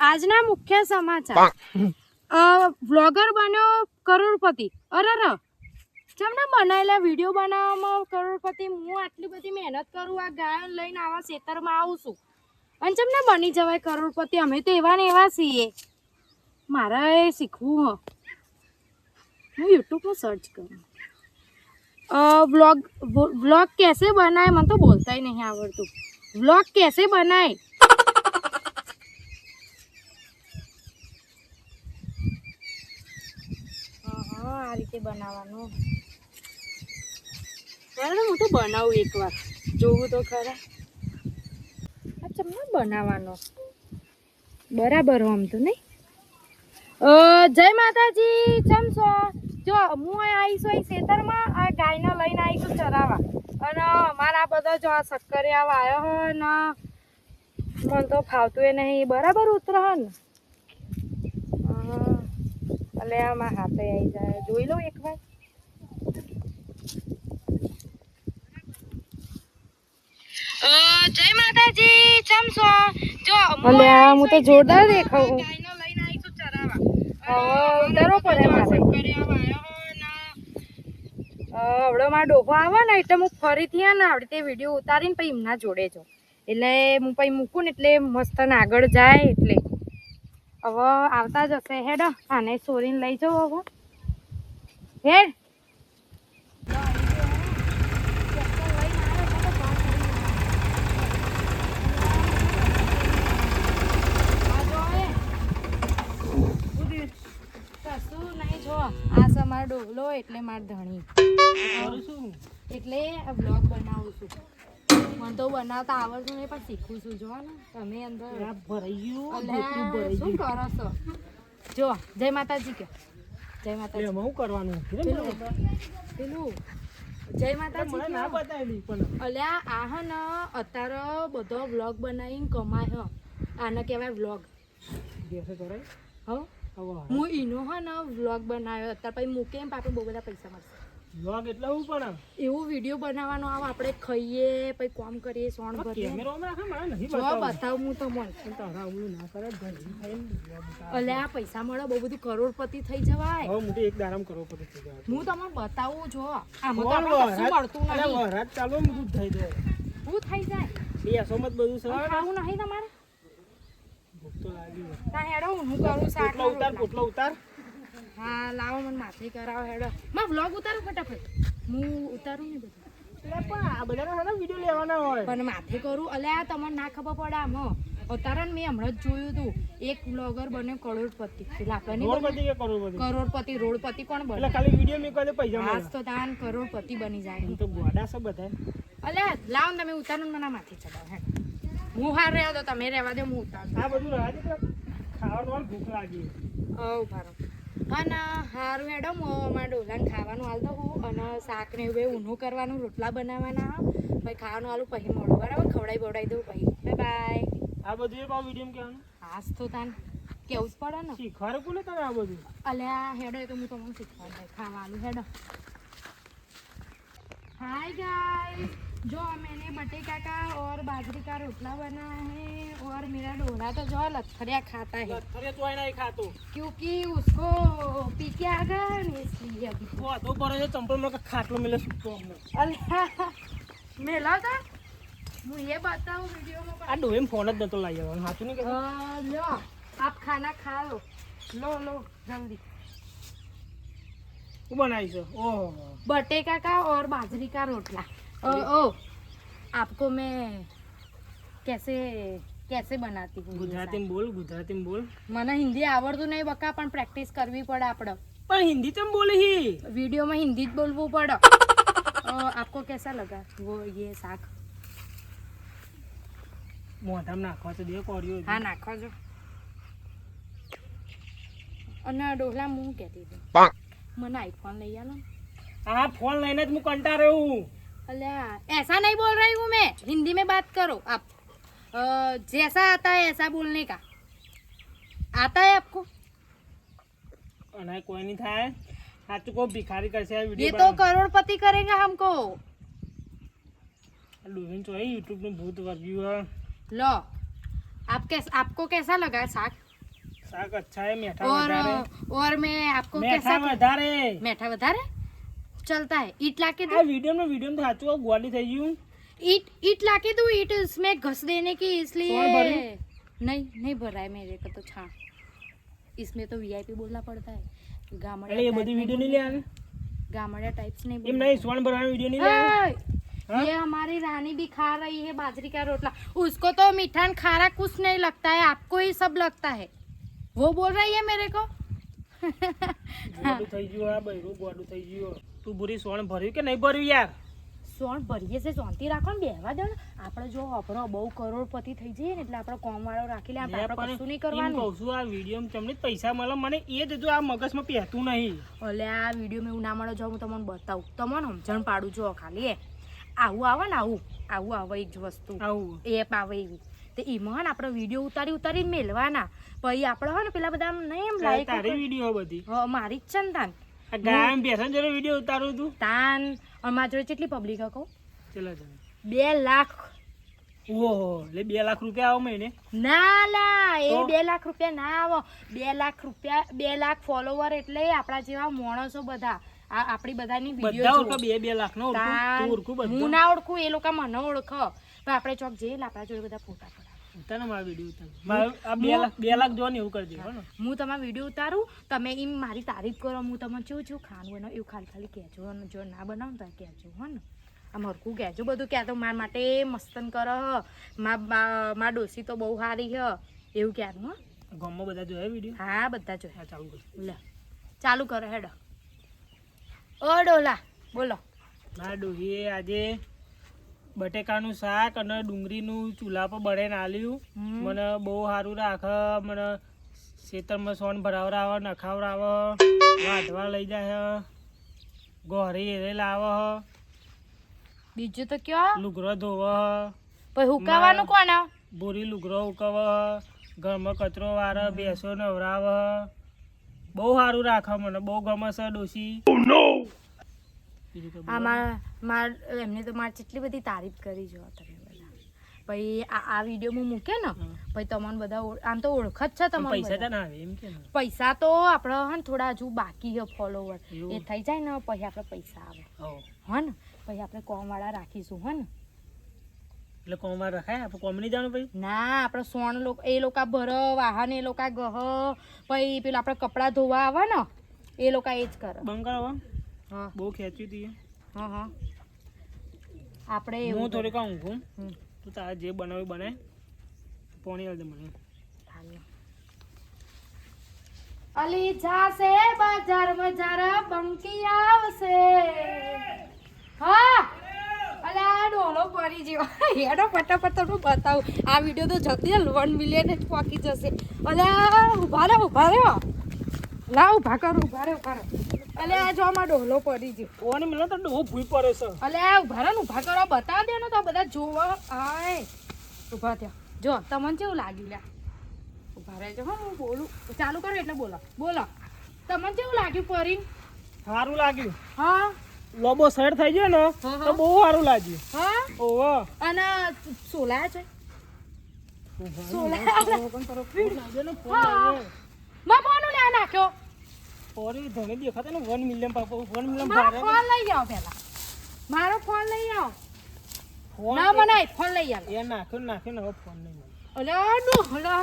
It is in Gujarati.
આજના મુખ્ય સમાચાર. વ્લોગર બન્યો કરોડપતિ. અરે તમને બનાયેલા વીડિયો બનાવવામાં કરોડપતિ હું આટલી બધી મહેનત કરું આ ગાયન લઈને આવા ખેતરમાં આવું છું. અને તમને બની જવાય કરોડપતિ અમે તો એવા ને એવા છીએ. મારે એ શીખવું હ. હું યુટ્યુબમાં સર્ચ કરું. વ્લોગ વ્લોગ કેસે બનાય મને તો બોલતાય નહીં આવડતું. વ્લોગ કેસે બનાય? હા આ રીતે બનાવવાનું. બરાબર હું તો બનાવું એકવાર. જોવું તો ખરા. આ ચમનો બનાવવાનો? બરાબર આમ તો નહીં? જય માતાજી ચમ છો? જો હું આવીશ અહીં ખેતરમાં આ ગાયને લઈને આવીશ ચરાવવા અને અમારા બધા જો આ શક્કરિયા આવ્યો હોય ને મને તો ફાવતું એ નહીં. બરાબર ઉતરો ને. એટલે આમાં હાથે આવી જાય. જોઈ લો એકવાર. જય માતાજી ચમ છો? જો અલ્યા હું તો જોરદાર દેખાઉં ગાયનો લઈને આવીશું ચરાવવા હવે ઉતારો પડે મારે. હવડો મારો ડોફો આવે ને એટલે હું ફરીથી આ ને આવડે તે વીડિયો ઉતારીને પછી એમના જોડે જો એટલે હું પછી મૂકું ને એટલે મસ્ત આગળ જાય એટલે. હવે આવતા જ હશે હેડ આને સોરીને લઈ જવો હવે. હેડ. કશું નહીં જો આ છે મારો ડોહલો એટલે માર ધણી. એટલે આ બ્લોગ બનાવું છું. મને તો બનાવતા આવડતું નહીં પણ શીખું છું. જો ને તમે અંદર અલ્યા, શું કરો છો? જો જય માતાજી કે જય માતાજી. હું કરવાનું? પેલું પેલું જય માતાજી ના કયો. પણ. અલ્યા આ હે ને અત્યારે બધો વ્લોગ બનાવીને કમાય. હ આને કહેવાય વ્લોગ. હો? ઈનો હે ને વ્લોગ બનાવ્યો. અત્યારે પછી મૂકે એમ આપણે બહુ બધા પૈસા મળશે. લોગ એટલે હું પણ એવું વિડિયો બનાવવાનો આવ આપણે ખઈએ પછી કોમ કરીએ સોણ ભરીએ. કેમેરો માં રાખે મારે નહીં બતાવ. બતાવવું હું તમને. તારા હું ના કરે ઘરની ખાઈને અલે આ પૈસા મળે બહુ બધું કરોડપતિ થઈ જવાય. હવે મોટી એક દારામ કરોડપતિ થઈ જવાય હું તમને બતાવું જો. આમાં તો આપણે કશું? મળતું અરે નહીં. વરરાજ ચાલો હું થઈ જાય. હું થઈ જાય? બેસો મત બધું સર ખાવું નહીં તમારે? ભૂખ તો લાગી ના હેડો હું કરું પોટલો ઉતાર પોટલો ઉતાર? હા લાવો મને માથે કરાવો હેડો. માં વ્લોગ ઉતારો ફટાફટ. હું ઉતારું ને બધું. એટલે પણ આ બધાના હારા વીડિયો લેવાના હોય. પણ માથે કરું? અલ્યા તમને ના ખબર પડે આમ ઉતારો મેં હમણાં જ જોયું હતું એક બ્લોગર બન્યો કરોડપતિ. બન્યો? બધું કરોડપતિ? રોડપતિ કોણ એટલે બને ખાલી વીડિયો મેં કહે પૈસા આજ તો તાન કરોડપતિ બની જાય. તો ગોડા છે બધા અલ્યા લાવ તમે ઉતારો મને માથે ચડાવો હે હું હાર રહ્યા તો તમે રહેવા દો હું ઉતારું. આ બધું રાહ દે ખાવાનું ભૂખ લાગી. ઓ ભારો અને હારું મેડમ મારા ડોલાને ખાવાનું હાલતો હું અને શાકને એવું ઊંધું કરવાનું રોટલા બનાવવાના પછી ખાવાનું હાલું પછી મોડું બરાબર? ખવડાવી બવડાવી દઉં પછી. Bye bye. આ બધું એ પાવ વીડિયો કેવાનું હાસ તો તાન. કેવું જ પડે ને? શીખવાડું કોને તમે આ બધું? અલ્યા હેડો તો હું તમને શીખવાડ. ખાવાનું હેડો. હાય ગાય जो मैंने बटेका का और बाजरी का रोटला बनाया है और मेरा डोला तो जो लथड़िया खाता है અરે તો નહીં ખાતો क्योंकि उसको पी के आ गया ना इसलिए अभी તો તો પર છે ચંપલ માં ખાટલો મેલે સૂતો અમને अल्लाह मेला था मुझे बताओ वीडियो में આ ડોએમ ફોન જ નતો લાવી આવવાનો સાચું નહીં કે हाँ, लो आप खाना खा लो लो लो जल्दी હું બનાવી છે ઓહો बटेका का और बाजरी का रोटला ओ, ओ आपको मैं कैसे कैसे बनाती हूँ ये ગુજરાતીમાં બોલ ગુજરાતીમાં બોલ साग? મને હિન્દી આવડતું નહીં બકા પણ પ્રેક્ટિસ કરવી પડે આપણે પણ હિન્દી ચમ બોલે હી वीडियो में हिंदी જ બોલવું પડે અ, आपको कैसा लगा वो ये શાક મોઢામાં નાખવા તો દે કોર્યો હા નાખો જો અને ડોહલા હું કહેતી હતી મને આઈફોન લઈ આલો ને. હા ફોન લઈને જ હું કંટાળ્યો હું ऐसा नहीं बोल रही हूँ मैं। हिंदी में बात करो आप। जैसा आता है ऐसा बोलने का। आता है आपको? अनाय कोई नहीं था। हाथ को भिखारी कैसे है वीडियो ये तो करोड़पति करेंगे हमको। तो है यूट्यूब में बहुत वर्व्यू है। लो आप कैस, आपको कैसा लगा साग? साग अच्छा है मीठा और और मैं आपको कैसा मीठा वधारे मीठा वधारे चलता है ईट लाके આ दो વિડીયો માં વિડીયો માં સાચું ગોડી થઈ ગયું ईट ईट लाके दो ईट इसमें घस देने की इसलिए कौन भरी? नहीं नहीं भरा है मेरे को तो छान इसमें तो वीआईपी बोलना पड़ता है એટલે गामड़िया એ બધી टाइप વિડીયો नहीं નહીં લેવાની बोलना- गामड़िया टाइप्स नहीं એમ बोलना। નહીં સોન ભરવાનો વિડીયો નહીં લેવાનો ए, हाँ? ये हमारी रानी भी खा रही है बाजरी का रोटला उसको तो मीठा न खारा कुछ नहीं लगता है आपको ही सब लगता है वो बोल रही है मेरे को ગોડું તું બુરી સોણ ભર્યું કે નહીં ભર્યું યાર? સોણ ભરીએ છે શાંતિ રાખો ને બેવા દો ને. આપણે જો આપણો બહુ કરોડપતિ થઈ જઈએ ને એટલે આપણે કોમ વાળો રાખી લે આપણે કશું નહીં કરવાનું. કહું છું આ વીડિયો તમને પૈસા મળે મને એ જ જો આ મગજમાં પહેતું નહીં. એટલે આ વીડિયો મેં એવું ના મળે જો હું તમને બતાવું. તમને સમજણ પાડું જો ખાલી એ આવું આવે ને આવું. આવું આવે એક જ વસ્તુ. આવું. એપ આવે એવી. તે એમાં આપણે વીડિયો ઉતારી ઉતારી મેળવાના પછી આપણે હોય ને પેલા બધા નહીં એમ લાઈક તારી વીડિયો બધી. હ મારી જ છે બેસન વીડિયો ઉતારું તું. તાન અમારા જોડે કેટલી પબ્લિક કહું ચલો બે લાખ. ઓહો બે લાખ રૂપિયા આવો મહિને. ના લા એ બે લાખ રૂપિયા ના આવો. બે લાખ રૂપિયા બે લાખ ફોલોવર એટલે આપણા જેવા માણસો બધા. આ આપણી બધાની વીડિયો બે બે લાખ નો ઓળખું હું ના ઓળખું એ લોકો મને ઓળખો. પણ આપણે ચોક જઈએ આપણા જોડે બધા ફોટા પડાવે મારો વીડિયો ઉતાર. મારું બે લાખ બે લાખ જો ને એવું કરજે હો હું તમારો વીડિયો ઉતારું તમે એમ મારી તારીફ કરો હું તમને ચેવું છું ખાનું બનાવું એવું ખાલી ખાલી કહેજો જો ના બનાવું તો કહેજો હો ને. આમ હરખું કહેજો બધું કહેતો મારા માટે મસ્તન કરો મા મા ડોસી તો બહુ સારી હ. એવું કહેવાનું હા. ગામમાં બધા જોયા વીડિયો હા બધા જોયા. ચાલુ કરો. લે. ચાલુ કરો હેડો. ઓ ડોલા બોલો. મારા ડોહીએ આજે બટેકાનું શાક અને ડુંગળીનું ચૂલા પર બળે નાલ્યું. મને બહુ સારું રાખે. મને ખેતરમાં સોન ભરાવરાવે નખાવરાવે વાઢવા લઈ જાય ગોરી એરે લાવે. બીજું તો કયો? લુગરો ધોવે. પછી હુકાવાનું કોણ? બોરી લુગરો ઉકવે ઘરમાં કચરો વારે બેસો નવરાવે. બહુ સારું રાખે. મને બહુ ગમે છે ડોશી. આમાં માર એમને તો મારે કેટલી બધી તારીફ કરી જો તમે બધા. પછી આ આ વીડિયો હું મૂકે ને. પછી તમને બધા આમ તો ઓળખ જ છે તમને પૈસા તો ના એમ કે પૈસા તો આપણે હે ને થોડા હજુ બાકી છે ફોલોવર એ થઈ જાય ને પછી આપણે પૈસા આવે. હો. ને? પછી આપણે કોમવાળા રાખીશું હો ને? એટલે કોમાં રખાય? આપણે કોમ નહીં જવાનું પછી? ના આપણે સોણ લોકો એ લોકો ભર વાહન એ લોકો ગહ પછી પેલા આપણે કપડાં ધોવા આવે ને એ લોકો એ જ કરે. હા બહુ ખેંચી હતી હા હા. આપણે હું થોડીક ઊંઘું. તું તારે જે બનાવ્યું બને પોણી દે મને. અલી જાશે બજાર જરા બંકી આવશે. હા. અલે આ ડોલો પડી જેવો. હેડો ફટાફટ તમને બતાવું. આ વીડિયો તો જલ્દી વન મિલિયન જ પહોંચી જશે. અલે ઊભા રહો ઊભા રહો. લા ભાકર કરો ઊભા રહો. અલે આ જો આમાં ડોલો પડી ગયો. કોણ મને તો ડો ભૂઈ પડે છે. અલે આ રહો ને ઊભા કરો બતાવ દે ને તો બધા જોવા આય. ઊભા થયા. જો તમને કેવું લાગ્યું લ્યા? ઊભા રહેજો હો હું બોલું. ચાલુ કરો એટલે બોલો. બોલો. તમને કેવું લાગ્યું પરી સારું લાગ્યું. હા? લોબો સેટ થઈ ગયો ને તો બહુ સારું લાગ્યું. હા? ઓહો. અને સોલા છે. ફોન હા. મા ફોન લે નાખ્યો. પોરી ધોને દેખાતા ને વન મિલિયન પાપો વન મિલિયન મારો ભારે ફોન લઈ આવો પેલા. મારો ફોન લઈ આવો. ફોન ના મને ફોન લઈ આવો. એ નાખ્યો નાખ્યો ને હવે ફોન નહીં અલા અલે ડોહલા